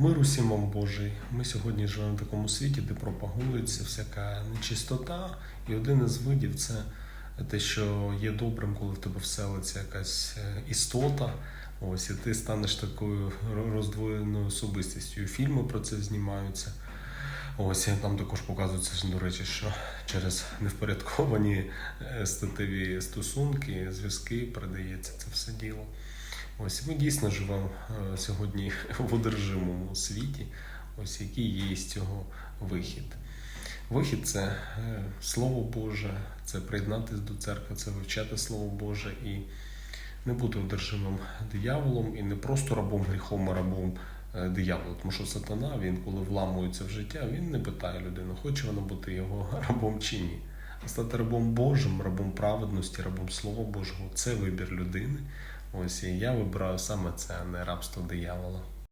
Мир усім вам Божий. Ми сьогодні живемо в такому світі, де пропагується всяка нечистота, і один із видів це те, що є добрим, коли в тебе вселиться якась е, істота. Ось і ти станеш такою роздвоєною особистістю. Фільми про це знімаються. Ось там також показується, до речі, що через невпорядковані е, статеві стосунки, зв'язки передається це все діло. Ось ми дійсно живемо е, сьогодні в одержимому світі, ось який є з цього вихід. Вихід це е, Слово Боже, це приєднатися до церкви, це вивчати Слово Боже і не бути одержимим дияволом і не просто рабом гріхом, а рабом е, дияволу. Тому що сатана, він коли вламується в життя, він не питає людину, хоче вона бути його рабом чи ні. А стати рабом Божим, рабом праведності, рабом Слова Божого це вибір людини. Ось і я вибираю саме це, а не рабство диявола.